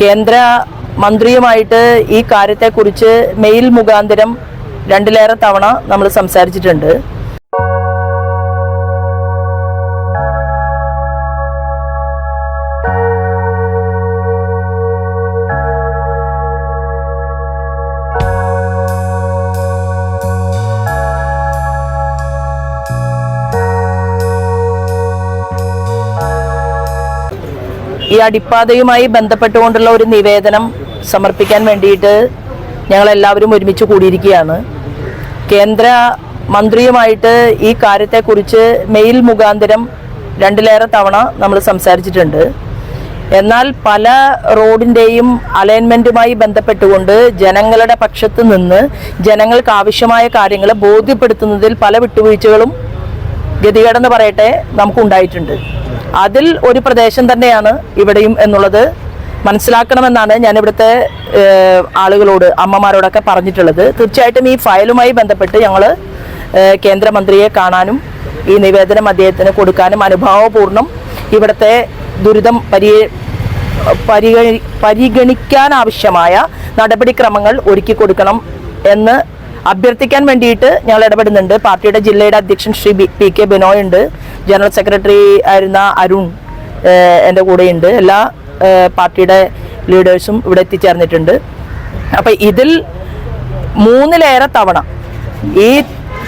കേന്ദ്ര മന്ത്രിയുമായിട്ട് ഈ കാര്യത്തെക്കുറിച്ച് മെയിൽ മുഖാന്തരം രണ്ടിലേറെ തവണ നമ്മൾ സംസാരിച്ചിട്ടുണ്ട്. ഈ അടിപ്പാതയുമായി ബന്ധപ്പെട്ടുകൊണ്ടുള്ള ഒരു നിവേദനം സമർപ്പിക്കാൻ വേണ്ടിയിട്ട് ഞങ്ങൾ എല്ലാവരും ഒരുമിച്ച് കൂടിയിരിക്കുകയാണ്. കേന്ദ്ര മന്ത്രിയുമായിട്ട് ഈ കാര്യത്തെക്കുറിച്ച് മെയിൽ മുഖാന്തരം രണ്ടിലേറെ തവണ നമ്മൾ സംസാരിച്ചിട്ടുണ്ട്. എന്നാൽ പല റോഡിന്റെയും അലൈൻമെന്റുമായി ബന്ധപ്പെട്ടുകൊണ്ട് ജനങ്ങളുടെ പക്ഷത്ത് നിന്ന് ജനങ്ങൾക്ക് ആവശ്യമായ കാര്യങ്ങൾ ബോധ്യപ്പെടുത്തുന്നതിൽ പല വിട്ടുവീഴ്ചകളും ഗതികേടെന്ന് പറയട്ടെ നമുക്കുണ്ടായിട്ടുണ്ട്. അതിൽ ഒരു പ്രദേശം തന്നെയാണ് ഇവിടെയും എന്നുള്ളത് മനസ്സിലാക്കണമെന്നാണ് ഞാൻ ഇവിടുത്തെ ആളുകളോട് അമ്മമാരോടൊക്കെ പറഞ്ഞിട്ടുള്ളത്. തീർച്ചയായിട്ടും ഈ ഫയലുമായി ബന്ധപ്പെട്ട് ഞങ്ങൾ കേന്ദ്രമന്ത്രിയെ കാണാനും ഈ നിവേദനം അദ്ദേഹത്തിന് കൊടുക്കാനും അനുഭാവപൂർണം ഇവിടുത്തെ ദുരിതം പരി പരിഗണി പരിഗണിക്കാനാവശ്യമായ നടപടിക്രമങ്ങൾ ഒരുക്കി കൊടുക്കണം എന്ന് അഭ്യർത്ഥിക്കാൻ വേണ്ടിയിട്ട് ഞങ്ങൾ ഇടപെടുന്നുണ്ട്. പാർട്ടിയുടെ ജില്ലയുടെ അധ്യക്ഷൻ ശ്രീ പി കെ ബിനോയ് ഉണ്ട്. ജനറൽ സെക്രട്ടറി ആയിരുന്ന അരുൺ എന്റെ കൂടെയുണ്ട്. എല്ലാ പാർട്ടിയുടെ ലീഡേഴ്സും ഇവിടെ എത്തിച്ചേർന്നിട്ടുണ്ട്. അപ്പം ഇതിൽ മൂന്നിലേറെ തവണ ഈ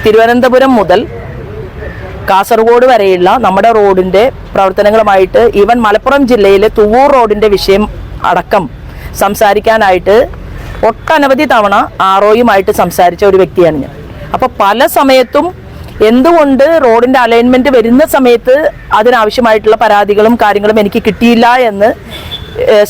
തിരുവനന്തപുരം മുതൽ കാസർഗോഡ് വരെയുള്ള നമ്മുടെ റോഡിന്റെ പ്രവർത്തനങ്ങളുമായിട്ട് ഈവൻ മലപ്പുറം ജില്ലയിലെ തുവൂർ റോഡിന്റെ വിഷയം അടക്കം സംസാരിക്കാനായിട്ട് ഒട്ടനവധി തവണ ആറോയുമായിട്ട് സംസാരിച്ച ഒരു വ്യക്തിയാണ് ഞാൻ. അപ്പൊ പല സമയത്തും എന്തുകൊണ്ട് റോഡിന്റെ അലൈൻമെന്റ് വരുന്ന സമയത്ത് അതിനാവശ്യമായിട്ടുള്ള പരാതികളും കാര്യങ്ങളും എനിക്ക് കിട്ടിയില്ല എന്ന്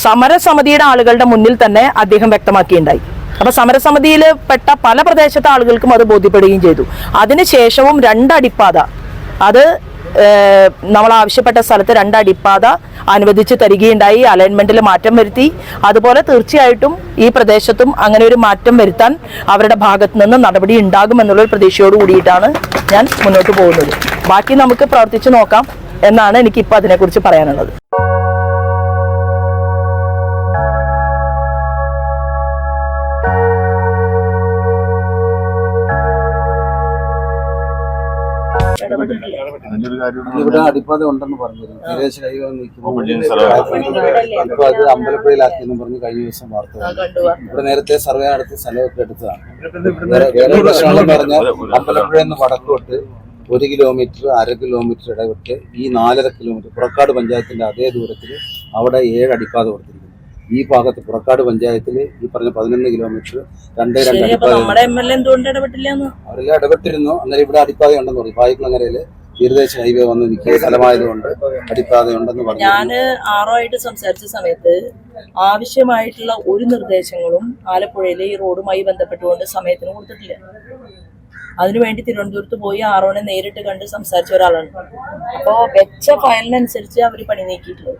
സമരസമിതിയുടെ ആളുകളുടെ മുന്നിൽ തന്നെ അദ്ദേഹം വ്യക്തമാക്കിയിട്ടുണ്ടായി. അപ്പൊ സമരസമിതിയിൽ പെട്ട പല പ്രദേശത്തെ ആളുകൾക്കും അത് ബോധ്യപ്പെടുകയും ചെയ്തു. അതിനുശേഷവും രണ്ടടിപ്പാത അത് നമ്മൾ ആവശ്യപ്പെട്ട സ്ഥലത്ത് രണ്ടടിപ്പാത അനുവദിച്ച് തരികയുണ്ടായി. അലൈൻമെന്റിൽ മാറ്റം വരുത്തി. അതുപോലെ തീർച്ചയായിട്ടും ഈ പ്രദേശത്തും അങ്ങനെ ഒരു മാറ്റം വരുത്താൻ അവരുടെ ഭാഗത്തു നിന്ന് നടപടി ഉണ്ടാകുമെന്നുള്ള ഒരു പ്രതീക്ഷയോട് കൂടിയിട്ടാണ് ഞാൻ മുന്നോട്ട് പോകുന്നത്. ബാക്കി നമുക്ക് പ്രവർത്തിച്ചു നോക്കാം എന്നാണ് എനിക്കിപ്പോൾ അതിനെക്കുറിച്ച് പറയാനുള്ളത്. ഇവിടെ അടിപ്പാത ഉണ്ടെന്ന് പറഞ്ഞിരുന്നു. വിദേശ കൈകൾ നിൽക്കുമ്പോൾ ഇപ്പൊ അത് അമ്പലപ്പുഴയിലാക്കിയെന്ന് പറഞ്ഞ് കഴിഞ്ഞ ദിവസം വാർത്ത. ഇവിടെ നേരത്തെ സർവേ നടത്തി സ്ഥലമൊക്കെ എടുത്തതാണ്. വേറെ വേറെ പ്രശ്നങ്ങളെന്ന് പറഞ്ഞാൽ അമ്പലപ്പുഴ നിന്ന് വടക്കോട്ട് ഒരു കിലോമീറ്റർ അര കിലോമീറ്റർ ഇടവിട്ട് ഈ നാലര കിലോമീറ്റർ പുറക്കാട് പഞ്ചായത്തിന്റെ അതേ ദൂരത്തിൽ അവിടെ ഏഴ് അടിപ്പാത കൊടുത്തിരിക്കുന്നു. ഈ ഭാഗത്ത് പുറക്കാട് പഞ്ചായത്തിൽ ഈ പറഞ്ഞ പതിനൊന്ന് കിലോമീറ്റർ രണ്ട് രണ്ട് അവരെല്ലാം ഇടപെട്ടിരുന്നു. അന്നേരം ഇവിടെ അടിപ്പാത ഉണ്ടെന്ന് പറഞ്ഞു. പായിക്കുളങ്ങരയിൽ തീരദേശ ഹൈവേ വന്ന് നിൽക്കുന്ന സ്ഥലമായതുകൊണ്ട് അടിപ്പാത ഉണ്ടെന്ന് പറഞ്ഞു. ഞാൻ ആറോ ആയിട്ട് സംസാരിച്ച സമയത്ത് ആവശ്യമായിട്ടുള്ള ഒരു നിർദ്ദേശങ്ങളും ആലപ്പുഴയിലെ ഈ റോഡുമായി ബന്ധപ്പെട്ടുകൊണ്ട് സമയത്തിന് കൊടുത്തിട്ടില്ല. അതിനുവേണ്ടി തിരുവനന്തപുരത്ത് പോയി ആറോനെ നേരിട്ട് കണ്ട് സംസാരിച്ച ഒരാളാണ്. അപ്പോ വെച്ച ഫയലിനനുസരിച്ച് അവർ പണി നീക്കിയിട്ടുള്ളത്.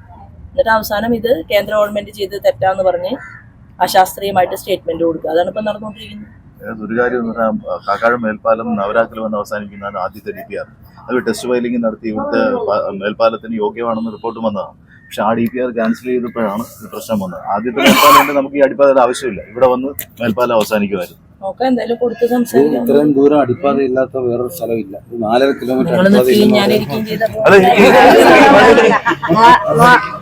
എന്നിട്ട് അവസാനം ഇത് കേന്ദ്ര ഗവൺമെന്റ് ചെയ്ത് തെറ്റാന്ന് പറഞ്ഞ് അശാസ്ത്രീയമായിട്ട് സ്റ്റേറ്റ്മെന്റ് കൊടുക്കുക. അതാണ് ഇപ്പൊ നടന്നുകൊണ്ടിരിക്കുന്നത്. ഒരു കാര്യം എന്ന് പറഞ്ഞാൽ കാക്കാഴം മേൽപ്പാലം നവരാത്രി വന്ന് അവസാനിക്കുന്നതാണ് ആദ്യത്തെ ഡി പി ആർ അത് ടെസ്റ്റ് ഫയലിംഗ് നടത്തി ഇവിടുത്തെ മേൽപ്പാലത്തിന് യോഗ്യമാണെന്ന് റിപ്പോർട്ട് വന്നതാണ്. പക്ഷെ ആ ഡി പി ആർ ക്യാൻസൽ ചെയ്തപ്പോഴാണ് ഈ പ്രശ്നം വന്നത്. ആദ്യത്തെ മേൽപ്പാലം നമുക്ക് ഈ അടിപ്പാതയുടെ ആവശ്യമില്ല. ഇവിടെ വന്ന് മേൽപ്പാലം അവസാനിക്കുമായിരുന്നു. ഇത്രയും ദൂരം അടിപ്പാത ഇല്ലാത്ത വേറൊരു സ്ഥലമില്ല. നാലര കിലോമീറ്റർ അടിപ്പാത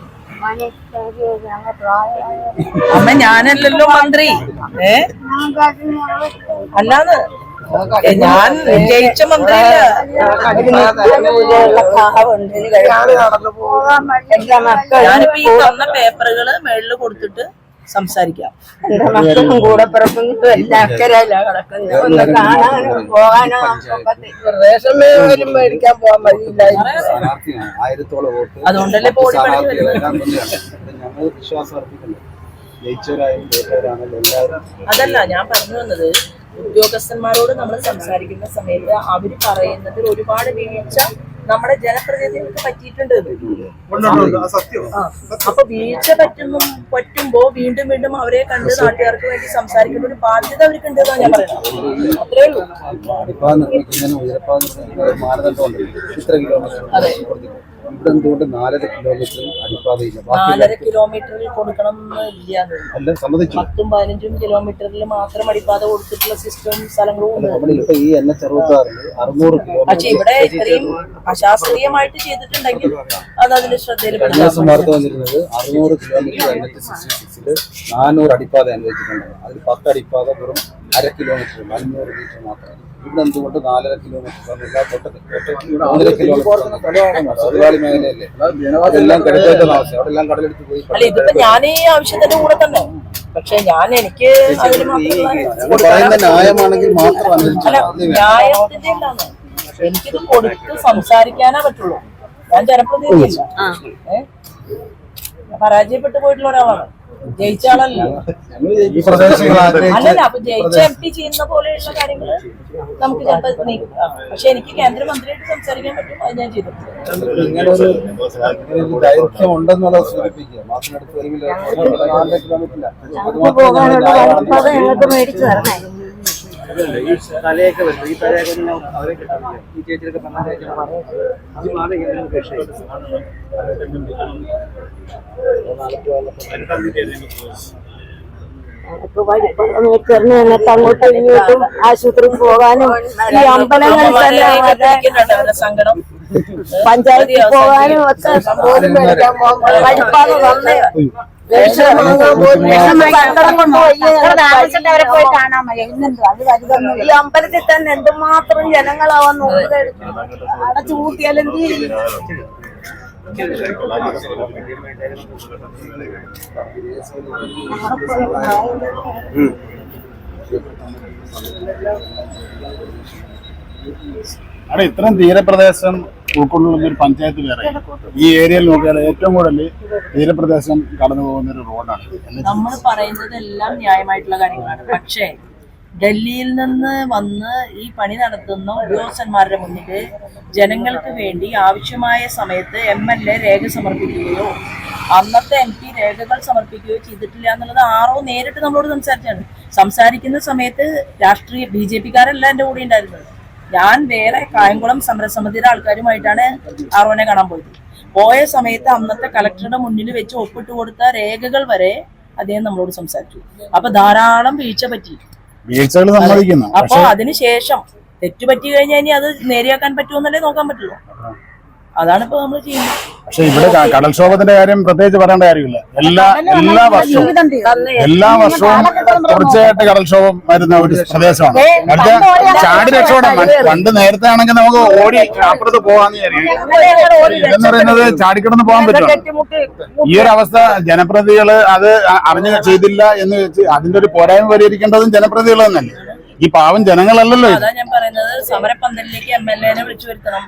അമ്മ ഞാനല്ലല്ലോ മന്ത്രി. ഏ? അല്ലാന്ന്. ഞാൻ ജയിച്ച മന്ത്രിയല്ല. ഞാനിപ്പോ ഈ തന്ന പേപ്പറുകൾ മേളിൽ കൊടുത്തിട്ട് സംസാരിക്കാം. എന്റെ മക്കളും കൂടെ പിറപ്പും എല്ലാം അക്കരയില കിടക്കുന്നത്. ഒന്ന് കാണാനോ പോകാനോ? നമുക്കൊക്കെ റേഷൻ പോലും മേടിക്കാൻ പോകാൻ വഴിയില്ലായിരുന്നു സ്ഥാനാർത്ഥിയാണ്. ആയിരത്തോളം വോട്ട്. അതുകൊണ്ടല്ലേ അതല്ല ഞാൻ പറഞ്ഞു വന്നത് ഉദ്യോഗസ്ഥന്മാരോട് നമ്മൾ സംസാരിക്കുന്ന സമയത്ത് അവർ പറയുന്നതിൽ ഒരുപാട് വീഴ്ച നമ്മുടെ ജനപ്രതിനിധികൾക്ക് പറ്റിയിട്ടുണ്ട്. അപ്പൊ വീഴ്ച പറ്റുന്നു പറ്റുമ്പോ വീണ്ടും വീണ്ടും അവരെ കണ്ട് നാട്ടുകാർക്ക് വേണ്ടി സംസാരിക്കുന്ന ഒരു ബാധ്യത അവർക്കുണ്ട് എന്നാണ് ഞാൻ പറയുന്നത്. അത്രേ ഉള്ളൂ. മാനദണ്ഡമുണ്ട് ഇത്ര കിലോമീറ്റർ ഇവിടെ എന്തുകൊണ്ട് നാലര കിലോമീറ്റർ അടിപ്പാതയില്ല? നാലര കിലോമീറ്ററിൽ കൊടുക്കണം അല്ല സമ്മതിച്ചു. പത്തും പതിനഞ്ചും കിലോമീറ്ററിൽ മാത്രം അടിപ്പാത കൊടുത്തിട്ടുള്ള സിസ്റ്റം സ്ഥലങ്ങളും നമ്മളിപ്പോ ഈ എൻ എച്ച് അറുന്നൂറ് പക്ഷെ കിലോമീറ്റർ ഇവിടെ ഇത്രയും അശാസ്ത്രീയമായിട്ട് ചെയ്തിട്ടുണ്ടെങ്കിൽ അത് അതിൽ ശ്രദ്ധയിൽ കഴിഞ്ഞ ദിവസം വാർത്ത വന്നിരുന്നത് അറുന്നൂറ് കിലോമീറ്റർ എൻ എച്ച് സിക്സ്റ്റി സിക്സിൽ നാനൂറ് അടിപ്പാത അനുവദിച്ചിട്ടുണ്ട് അതിൽ പത്ത് അടിപ്പാത വെറും അര കിലോമീറ്റർ അഞ്ഞൂറ് മീറ്റർ മാത്രം. ഇവിടെ എന്തുകൊണ്ട് നാലര കിലോമീറ്റർ എല്ലാ മൂന്നര കിലോമീറ്റർ മേഖലയല്ലേ? അവിടെ എല്ലാം കടലെടുത്ത് പോയി അല്ല ഇതിപ്പോ ഞാൻ ഈ ആവശ്യത്തിന്റെ കൂടെ തന്നെ. പക്ഷെ ഞാൻ എനിക്ക് പറയുന്ന ന്യായമാണെങ്കിൽ ന്യായത്തിന്റെ എനിക്കിത് കൊടുത്ത് സംസാരിക്കാനേ പറ്റുള്ളൂ. ഞാൻ ജനപ്രതിനിധിയല്ല. പരാജയപ്പെട്ടു പോയിട്ടുള്ള ഒരാളാണ്. ജയിച്ച ആളല്ല ഈ പ്രദേശങ്ങൾ ആഗ്രഹിച്ച് അല്ലല്ല അപ്പൊ ജയിച്ച എം പി ചെയ്യുന്ന പോലെയുള്ള കാര്യങ്ങൾ നമുക്ക് ചിലപ്പോ നീ- പക്ഷെ എനിക്ക് കേന്ദ്രമന്ത്രിയായിട്ട് സംസാരിക്കാൻ പറ്റും അത് ഞാൻ ചെയ്തു. ഞങ്ങൾക്ക് മേടിച്ചു തരണേ. തലയൊക്കെ വരുന്നത് ഈ തലയൊക്കെ അവരെ ഈ ചേച്ചിയൊക്കെ പറഞ്ഞ ചേച്ചി ഈ മാറി ഇങ്ങനെ വിഷയം മീറ്ററിന് ഞങ്ങൾക്ക് അങ്ങോട്ടും ഇങ്ങോട്ടും ആശുപത്രിയിൽ പോകാനും ഈ അമ്പലങ്ങളിൽ തന്നെ സങ്കടം പഞ്ചായത്തിൽ പോകാനും ഒക്കെ പഠിപ്പാന്ന് തന്നെ ഈ അമ്പലത്തിൽ തന്നെ എന്തുമാത്രം ജനങ്ങളാവാൻ നോക്കുക അടച്ചു കൂട്ടിയാൽ എന്ത് ചെയ്യും? ഇത്രയും തീരപ്രദേശം ഉൾക്കൊള്ളുന്ന ഒരു പഞ്ചായത്ത് വേറെ. ഈ ഏരിയയിൽ നോക്കിയാൽ ഏറ്റവും കൂടുതൽ തീരപ്രദേശം കടന്നു പോകുന്ന ഒരു റോഡാണ്. നമ്മൾ പറയുന്നത് എല്ലാം ന്യായമായിട്ടുള്ള കാര്യങ്ങളാണ്. പക്ഷേ ഡൽഹിയിൽ നിന്ന് വന്ന് ഈ പണി നടത്തുന്ന ഉദ്യോഗസ്ഥന്മാരുടെ മുന്നിൽ ജനങ്ങൾക്ക് വേണ്ടി ആവശ്യമായ സമയത്ത് എം എൽ എ രേഖ സമർപ്പിക്കുകയോ അന്നത്തെ എം പി രേഖകൾ സമർപ്പിക്കുകയോ ചെയ്തിട്ടില്ല എന്നുള്ളത് ആറോ നേരിട്ട് നമ്മളോട് സംസാരിച്ചാണ്. സംസാരിക്കുന്ന സമയത്ത് രാഷ്ട്രീയ ബി ജെ പിക്കാരല്ല എന്റെ കൂടെ ഉണ്ടായിരുന്നത്. ഞാൻ വേറെ കായംകുളം സമരസമിതിയുടെ ആൾക്കാരുമായിട്ടാണ് ആറോനെ കാണാൻ പോയത്. പോയ സമയത്ത് അന്നത്തെ കളക്ടറുടെ മുന്നിൽ വെച്ച് ഒപ്പിട്ട് കൊടുത്ത രേഖകൾ വരെ അദ്ദേഹം നമ്മളോട് സംസാരിച്ചു. അപ്പൊ ധാരാളം വീഴ്ച പറ്റി. അപ്പൊ അതിനുശേഷം തെറ്റുപറ്റി കഴിഞ്ഞാൽ ഇനി അത് നേരെയാക്കാൻ പറ്റുമെന്നല്ലേ നോക്കാൻ പറ്റുള്ളൂ. അതാണ് ഇപ്പൊ നമ്മൾ ചെയ്യുന്നത്. പക്ഷെ ഇവിടെ കടൽക്ഷോഭത്തിന്റെ കാര്യം പ്രത്യേകിച്ച് പറയേണ്ട കാര്യമില്ല. എല്ലാ എല്ലാ വർഷവും എല്ലാ വർഷവും തുടർച്ചയായിട്ട് കടൽക്ഷോഭം വരുന്ന ഒരു പ്രദേശമാണ്. അടുത്ത ചാടി രക്ഷപ്പെടാൻ പണ്ട് നേരത്തെ ആണെങ്കിൽ നമുക്ക് ഓടി അപ്പുറത്ത് പോവാന്ന് വിചാരിക്കും. ഇതെന്ന് പറയുന്നത് ചാടിക്കിടന്ന് പോകാൻ പറ്റും ഈ ഒരു അവസ്ഥ ജനപ്രതികൾ അത് അറിഞ്ഞ് ചെയ്തില്ല എന്ന് വെച്ച് അതിന്റെ ഒരു പോരായ്മ പരിഹരിക്കേണ്ടതും ജനപ്രതികൾ തന്നെയല്ലേ? ഈ പാവം ജനങ്ങളല്ലല്ലോ അതാ ഞാൻ പറയുന്നത്. സമരപ്പന്തലിലേക്ക് എം എൽ എനെ വിളിച്ചു വരുത്തണം.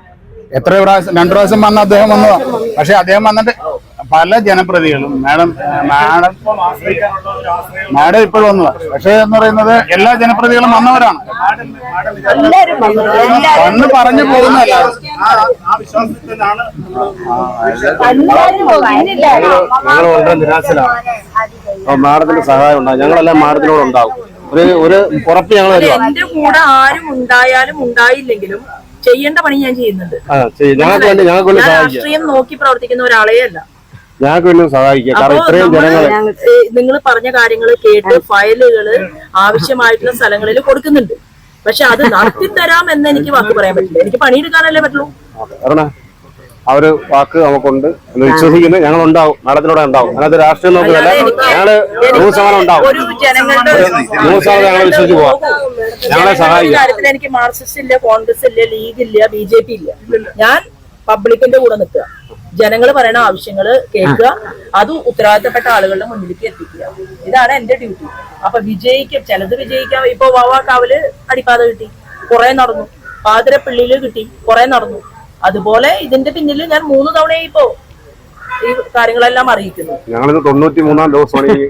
എത്ര പ്രാവശ്യം രണ്ടു പ്രാവശ്യം വന്ന അദ്ദേഹം വന്നു പക്ഷെ അദ്ദേഹം വന്നിട്ട് പല ജനപ്രതികളും മാഡം മാഡം മാഡം ഇപ്പോഴും വന്നതാ. പക്ഷേ എന്ന് പറയുന്നത് എല്ലാ ജനപ്രതികളും വന്നവരാണ്. വന്ന്. പറഞ്ഞു പോകുന്നതല്ല ഞങ്ങൾ വളരെ നിരാശരാണ്. അപ്പൊ മാഡത്തിന്റെ സഹായം ഉണ്ടാകും ഞങ്ങളെല്ലാം മാഡത്തിനോട് ഉണ്ടാവും. ഒരു ഒരു ഉറപ്പ് ഞങ്ങൾ എന്റെ കൂടെ ആരും ഉണ്ടായാലും ഉണ്ടായില്ലെങ്കിലും ചെയ്യേണ്ട പണി ഞാൻ ചെയ്യുന്നുണ്ട്. ഞാൻ രാഷ്ട്രീയം നോക്കി പ്രവർത്തിക്കുന്ന ഒരാളേ അല്ല. ഞങ്ങൾക്ക് കാരണം ഇത്രയും ജനങ്ങളെ നിങ്ങൾ പറഞ്ഞ കാര്യങ്ങൾ കേട്ട് ഫയലുകൾ ആവശ്യമായിട്ടുള്ള സ്ഥലങ്ങളിൽ കൊടുക്കുന്നുണ്ട്. പക്ഷെ അത് നടത്തിത്തരാം എന്ന് എനിക്ക് വാക്ക് പറയാൻ പറ്റില്ല. എനിക്ക് പണിയെടുക്കാനല്ലേ പറ്റുള്ളൂ. ആ ഒരു വാക്ക് നമുക്കുണ്ട് എന്ന് വിശ്വസിക്കുന്നു. ഞങ്ങൾ ഉണ്ടാവും മാഡത്തിനോടെ ഉണ്ടാവും. അതിനകത്ത് രാഷ്ട്രീയം നോക്കുന്നില്ല ഞങ്ങൾ നൂറ് ശതമാനം ഉണ്ടാവും. നൂറ് ശതമാനം ഞങ്ങൾ വിശ്വസിച്ച് പോവാം. ഞങ്ങളെ സഹായിക്കും. എനിക്ക് മാർക്സിസ്റ്റ് ഇല്ല കോൺഗ്രസ് ഇല്ല ലീഗ് ഇല്ല ബി ജെ പി ഇല്ല. ഞാൻ പബ്ലിക്കിന്റെ കൂടെ നിൽക്കുക. ജനങ്ങൾ പറയുന്ന ആവശ്യങ്ങൾ കേൾക്കുക. അത് ഉത്തരവാദിത്തപ്പെട്ട ആളുകളുടെ മുന്നിലേക്ക് എത്തിക്കുക. ഇതാണ് എന്റെ ഡ്യൂട്ടി. അപ്പൊ വിജയിക്കും. ചിലത് വിജയിക്കാം. ഇപ്പൊ വാവാക്കാവിൽ അടിപ്പാത കിട്ടി. കുറെ നടന്നു. പാതിരപ്പള്ളിയിൽ കിട്ടി. കുറെ നടന്നു. അതുപോലെ ഇതിന്റെ പിന്നിൽ ഞാൻ മൂന്ന് തവണയായി ഇപ്പോ ഈ കാര്യങ്ങളെല്ലാം അറിയിക്കുന്നു. ഞങ്ങളിന്ന് തൊണ്ണൂറ്റി മൂന്നാം ദിവസമാണ് ഈ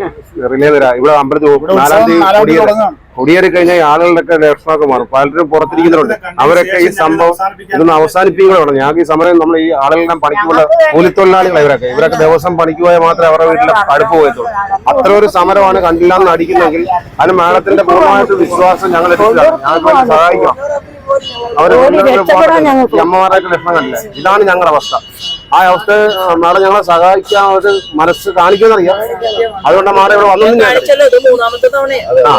റിലേ തരാ. ഇവിടെ അമ്പലത്തിൽ നാലാം തീയതി കൊടിയേറി കഴിഞ്ഞാൽ ഈ ആളുകളുടെ ലക്ഷണമൊക്കെ മാറും. പലരും പുറത്തിരിക്കുന്നവരുണ്ട് അവരൊക്കെ ഈ സംഭവം ഇതൊന്ന് അവസാനിപ്പിക്കണം ഞങ്ങൾക്ക് ഈ സമരം നമ്മൾ ഈ ആളുകളെല്ലാം പണിക്കുള്ള കൂലിത്തൊഴിലാളികളെ ഇവരൊക്കെ. ഇവരൊക്കെ ദിവസം പണിക്ക് പോയാൽ മാത്രമേ അവരുടെ വീട്ടിൽ അടുപ്പ് പോയത്തുള്ളൂ അത്ര ഒരു സമരമാണ് കണ്ടില്ല എന്ന് അടിക്കുന്നെങ്കിൽ അതിന് മാഡത്തിന്റെ പൂർണമായിട്ട് വിശ്വാസം ഞങ്ങൾ എത്തിച്ചതാണ് ഞങ്ങൾക്ക് വേണ്ടി സഹായിക്കണം. അവർ അമ്മമാരായിട്ട് ലക്ഷണം കണ്ടില്ല ഇതാണ് ഞങ്ങളുടെ അവസ്ഥ. ആ അവസ്ഥ മാഡം ഞങ്ങളെ സഹായിക്കാൻ ഒരു മനസ്സ് കാണിക്കുന്നറിയാം അതുകൊണ്ടാണ് മാഡം ഇവിടെ വന്നൊന്നും ഞാൻ ഇത് മൂന്നാമത്തെ തവണ ആ.